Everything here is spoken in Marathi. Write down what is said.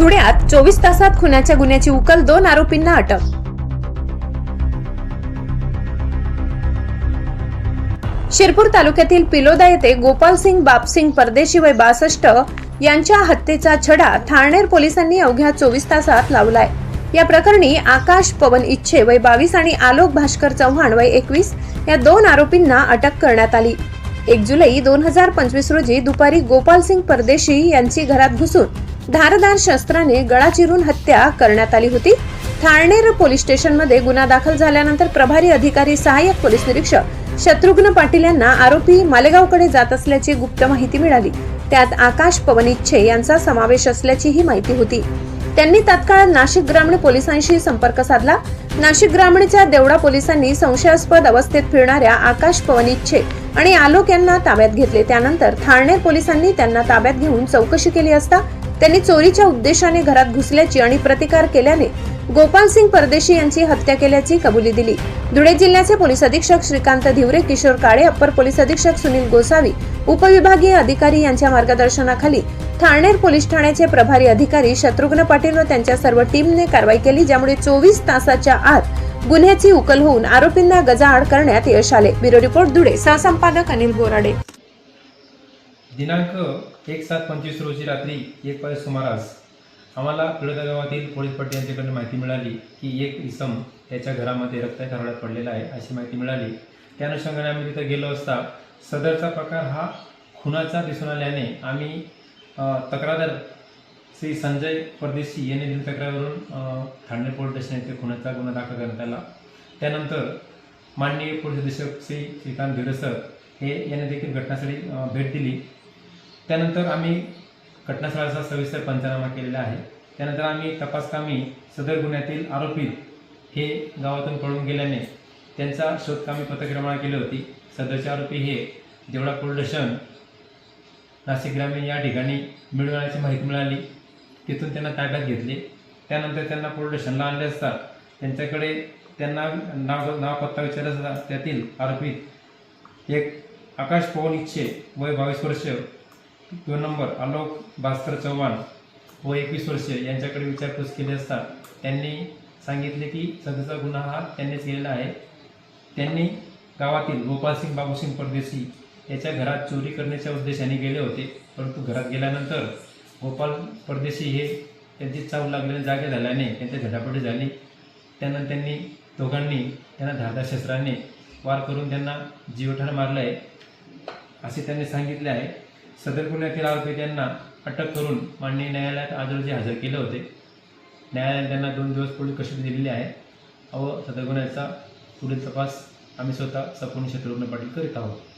धुळ्यात चोवीस तासात खुनाच्या गुन्ह्याची उकल दोन आरोपींना अटक. शिरपूर तालुक्यातील पिलोदा येथे गोपालसिंग बापसिंग परदेशी वय बासष्ट यांच्या हत्येचा छडा ठाणेर पोलिसांनी अवघ्या चोवीस तासात लावलाय. या प्रकरणी आकाश पवन इच्छे वय बावीस आणि आलोक भास्कर चव्हाण वय एकवीस या दोन आरोपींना अटक करण्यात आली. एक जुलै दोन हजार पंचवीस रोजी दुपारी गोपालसिंग परदेशी यांची घरात घुसून धारदार शस्त्राने गळा चिरून हत्या करण्यात आली होती. थाळनेर पोलीस स्टेशनमध्ये गुन्हा दाखल झाल्यानंतर प्रभारी अधिकारी सहाय्यक पोलीस निरीक्षक शत्रुघ्न पाटील यांना आरोपी मालेगावकडे जात असल्याची गुप्त माहिती मिळाली. त्यात आकाश पवन इच्छे यांचा समावेश असल्याचीही माहिती होती. त्यांनी तात्काळ नाशिक ग्रामीण पोलिसांशी संपर्क साधला. नाशिक ग्रामीणच्या देवडा पोलिसांनी संशयास्पद अवस्थेत फिरणाऱ्या आकाश पवन इच्छे आणि आलोक यांना ताब्यात घेतले. त्यानंतर थाळनेर पोलिसांनी त्यांना ताब्यात घेऊन चौकशी केली असता त्यांनी चोरीच्या उद्देशाने घरात घुसल्याची आणि प्रतिकार केल्याने गोपालसिंग परदेशी यांची हत्या केल्याची कबुली दिली. धुळे जिल्ह्याचे पोलीस अधीक्षक श्रीकांत धिवरे किशोर काळे अप्पर पोलीस अधीक्षक सुनील गोसावी उपविभागीय अधिकारी यांच्या मार्गदर्शनाखाली ठाणेर पोलीस ठाण्याचे प्रभारी अधिकारी शत्रुघ्न पाटील व त्यांच्या सर्व टीमने कारवाई केली ज्यामुळे चोवीस तासाच्या आत गुन्ह्याची उकल होऊन आरोपींना गजाआड करण्यात यश आले. ब्युरो रिपोर्ट धुळे सहसंपादक अनिल बोराडे. दिनांक एक सात पंचवीस रोजी रात्री एक वाजे सुमारास आम्हाला पिळदा गावातील पोलीस पाटील यांच्याकडून माहिती मिळाली की एक इसम त्याच्या घरामध्ये रक्त खरड्यात पडलेला आहे अशी माहिती मिळाली. त्या अनुषंगाने आम्ही तिथं गेलो असता सदरचा प्रकार हा खुनाचा दिसून आल्याने आम्ही तक्रारदार श्री संजय परदेशी यांनी दिली तक्रारवरून ठाणे पोलीस स्टेशन येथे खुनाचा गुन्हा दाखल करण्यात आला. त्यानंतर माननीय पोलीस अधीक्षक श्री श्रीकांत धिरे हे यांनी देखील घटनास्थळी भेट दिली. त्यानंतर आम्ही घटनास्थळाचा सविस्तर पंचनामा केलेला आहे. त्यानंतर आम्ही तपासकामी सदर गुन्ह्यातील आरोपी हे गावातून पळून गेल्याने त्यांचा शोधकामी पथक्रमणा केली होती. सदरचे आरोपी हे देवळा पोलडशन नाशिक ग्रामीण या ठिकाणी मिळवण्याची माहिती मिळाली. तिथून त्यांना ताब्यात घेतले. त्यानंतर त्यांना पोलडशनला आणले असता त्यांच्याकडे त्यांना नाव नाव पत्ता विचारला असता त्यातील आरोपी एक आकाश पवन इच्छे वय बावीस वर्ष दोन नंबर आलोक भास्कर चव्हाण व एकवीस वर्ष यांच्याकडे विचारपूस केली असता त्यांनी सांगितले की सदरचा गुन्हा हा त्यांनीच केलेला आहे. त्यांनी गावातील गोपालसिंग बाबूसिंग परदेशी याच्या घरात चोरी करण्याच्या उद्देशाने गेले होते परंतु घरात गेल्यानंतर गोपाल परदेशी हे त्यांची चाव लागलेल्या जागे झाल्याने त्यांच्या झटापटी झाली. त्यानंतर त्यांनी दोघांनी त्यांना धारदार शस्त्राने वार करून त्यांना जीवठाण मारलं आहे असे त्यांनी सांगितले आहे. सदर गुन्ह्यातील आरोपी त्यांना अटक करून माननीय न्यायालयात आज रोजी हजर केले होते. न्यायालयाने त्यांना दोन दिवस पोलीस कस्टडी दिलेली आहे. व सदर गुन्ह्याचा पुढील तपास आम्ही स्वतः सपूर्ण शत्रुघ्न पाटील करीत आहोत.